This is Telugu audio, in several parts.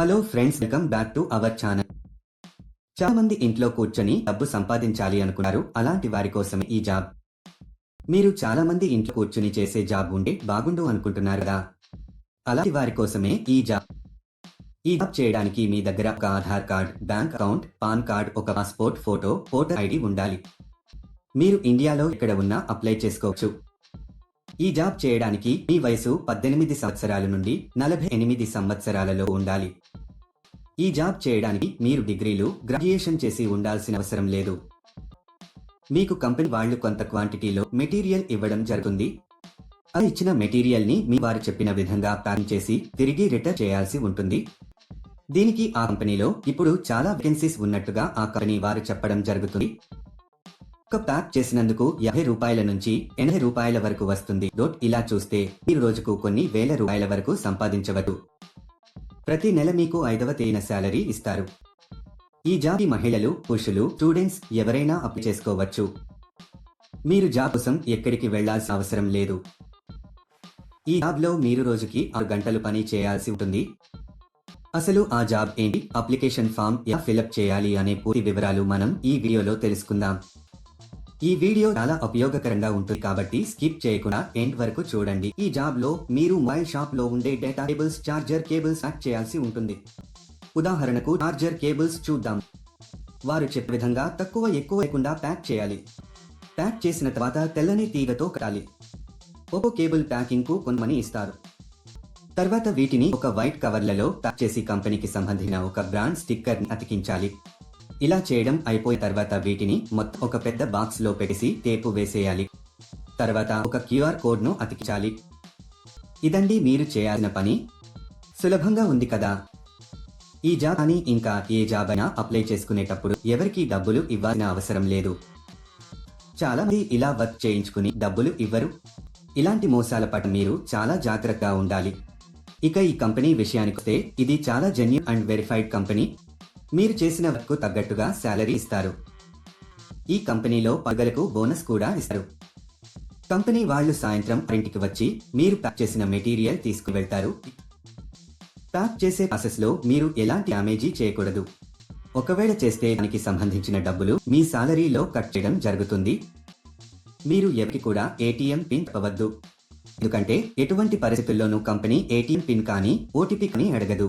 Hello friends welcome back to our channel. చాలా మంది ఇంట్లో కూర్చొని డబ్బు సంపాదించాలి అనుకున్నారు. అలాంటి వారి కోసమే ఈ జాబ్. మీరు చాలా మంది ఇంట్లో కూర్చొని చేసే జాబ్ ఉంటే బాగుండు అనుకుంటున్నారు కదా? అలాంటి వారి కోసమే ఈ జాబ్. ఈ జాబ్ చేయడానికి మీ దగ్గర ఒక Aadhaar card bank account PAN card ఒక పాస్పోర్ట్ ఫోటో ఓటర్ ఐడి ఉండాలి. మీరు ఇండియాలో ఇక్కడ ఉన్నా అప్లై చేసుకోవచ్చు. ఈ జాబ్ చేయడానికి మీ వయసు పద్దెనిమిది సంవత్సరాల నుండి నలభై ఎనిమిది సంవత్సరాలలో ఉండాలి. ఈ జాబ్ చేయడానికి మీరు డిగ్రీలు గ్రాడ్యుయేషన్ చేసి ఉండాల్సిన అవసరం లేదు. మీకు కంపెనీ వాళ్ళు కొంత క్వాంటిటీలో మెటీరియల్ ఇవ్వడం జరుగుతుంది. అది ఇచ్చిన మెటీరియల్ని మీ వారు చెప్పిన విధంగా ప్యాకింగ్ చేసి తిరిగి రిటర్న్ చేయాల్సి ఉంటుంది. దీనికి ఆ కంపెనీలో ఇప్పుడు చాలా వేకెన్సీస్ ఉన్నట్టుగా ఆ కంపెనీ వారు చెప్పడం జరుగుతుంది. ప్యాక్ చేసినందుకు యాభై రూపాయల నుంచి ఎనభై రూపాయల వరకు వస్తుంది. డోట్ ఇలా చూస్తే మీరు రోజుకు కొన్ని వేల రూపాయల వరకు సంపాదించవచ్చు. ప్రతి నెల మీకు ఐదవ తేదీన శాలరీ ఇస్తారు. ఈ జాబ్ మహిళలు పురుషులు స్టూడెంట్స్ ఎవరైనా అప్లై చేసుకోవచ్చు. మీరు జాబ్ కోసం ఎక్కడికి వెళ్ళాల్సిన అవసరం లేదు. ఈ జాబ్లో మీరు రోజుకి ఆరు గంటలు పని చేయాల్సి ఉంటుంది. అసలు ఆ జాబ్ ఏంటి? అప్లికేషన్ ఫామ్ ఎలా ఫిలప్ చేయాలి? అనే పూర్తి వివరాలు మనం ఈ వీడియోలో తెలుసుకుందాం. ఈ వీడియో చాలా ఉపయోగకరంగా ఉంటుంది కాబట్టి స్కిప్ చేయకుండా ఎండ్ వరకు చూడండి. ఈ జాబ్లో మీరు మొబైల్ షాప్లో ఉండే data cables charger cables act చేయాల్సి ఉంటుంది. ఉదాహరణకు చార్జర్ కేబుల్స్ చూద్దాం. వారు చెప్పే విధంగా తక్కువ ఎక్కువ లేకుండా ప్యాక్ చేయాలి. ప్యాక్ చేసిన తర్వాత తెల్లని తీగతో కట్టాలి. ఒక్కో కేబుల్ ప్యాకింగ్కు కొంతమని ఇస్తారు. తర్వాత వీటిని ఒక వైట్ కవర్లలో ప్యాక్ చేసి కంపెనీకి సంబంధించిన ఒక బ్రాండ్ స్టిక్కర్ అతికించాలి. ఇలా చేయడం అయిపోయిన తర్వాత వీటిని మొత్తం ఒక పెద్ద బాక్స్లో పెట్టేసి టేపు వేసేయాలి. తర్వాత ఒక క్యూఆర్ కోడ్ను అతికించాలి. ఇదండి మీరు చేయాల్సిన పని. సులభంగా ఉంది కదా. ఈ జాబ్ అని ఇంకా ఏ జాబ్ అయినా అప్లై చేసుకునేటప్పుడు ఎవరికి డబ్బులు ఇవ్వాల్సిన అవసరం లేదు. చాలా మంది ఇలా వర్క్ చేయించుకుని డబ్బులు ఇవ్వరు. ఇలాంటి మోసాల పట్ల మీరు చాలా జాగ్రత్తగా ఉండాలి. ఇక ఈ కంపెనీ విషయానికొస్తే ఇది చాలా జెన్యున్ అండ్ వెరిఫైడ్ కంపెనీ. మీరు చేసిన వర్క్ తగ్గట్టుగా శాలరీ ఇస్తారు. ఈ కంపెనీలో పగలకు బోనస్ కూడా ఇస్తారు. కంపెనీ వాళ్ళు సాయంత్రం ఇంటికి వచ్చి మీరు ప్యాక్ చేసిన మెటీరియల్ తీసుకువెళ్తారు. ప్యాక్ చేసే ప్రాసెస్లో మీరు ఎలాంటి డ్యామేజీ చేయకూడదు. ఒకవేళ చేస్తే దానికి సంబంధించిన డబ్బులు మీ సాలరీలో కట్ చేయడం జరుగుతుంది. మీరు ఎవరికి కూడా ఏటీఎం పిన్ ఇవ్వవద్దు ఎందుకంటే ఎటువంటి పరిస్థితుల్లోనూ కంపెనీ ఏటీఎం పిన్ కానీ ఓటీపీ కానీ అడగదు.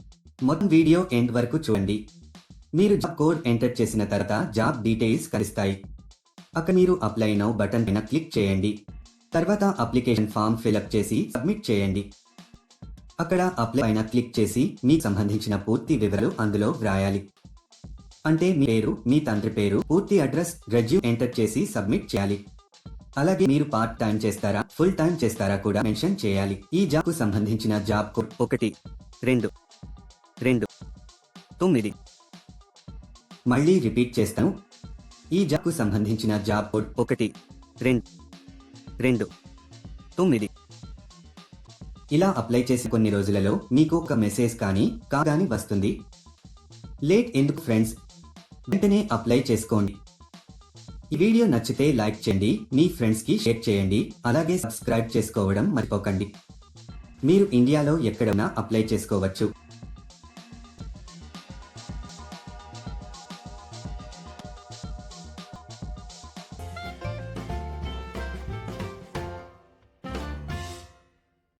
మొత్తం వీడియో ఎండ్ వరకు చూడండి. మీరు జాబ్ కోడ్ ఎంటర్ చేసిన తర్వాత జాబ్ డీటెయిల్స్ కనిపిస్తాయి. అక్కడ మీరు అప్లై నౌ బటన్ పైన క్లిక్ చేయండి. తర్వాత అప్లికేషన్ ఫామ్ ఫిలప్ చేసి సబ్మిట్ చేయండి. అక్కడ అప్లై పైన క్లిక్ చేసి మీకు సంబంధించిన పూర్తి వివరాలు అందులో వ్రాయాలి. అంటే మీ పేరు మీ తండ్రి పేరు పూర్తి అడ్రస్ రెజ్యూమ్ ఎంటర్ చేసి సబ్మిట్ చేయాలి. అలాగే మీరు పార్ట్ టైం చేస్తారా ఫుల్ టైం చేస్తారా కూడా మెన్షన్ చేయాలి. ఈ జాబ్కు సంబంధించిన జాబ్ కోడ్ ఒకటి రెండు. రెండు. తొమ్మిది. మళ్ళీ రిపీట్ చేస్తాను. ఈ జాబ్కు సంబంధించిన జాబ్ కోడ్ ఒకటి రెండు రెండు తొమ్మిది. ఇలా అప్లై చేసి కొన్ని రోజులలో మీకు ఒక మెసేజ్ కానీ కాగాని వస్తుంది. లేట్ ఎందుకు ఫ్రెండ్స్? వెంటనే అప్లై చేసుకోండి. ఈ వీడియో నచ్చితే లైక్ చేయండి మీ ఫ్రెండ్స్కి షేర్ చేయండి అలాగే సబ్స్క్రైబ్ చేసుకోవడం మర్చిపోకండి. మీరు ఇండియాలో ఎక్కడైనా అప్లై చేసుకోవచ్చు.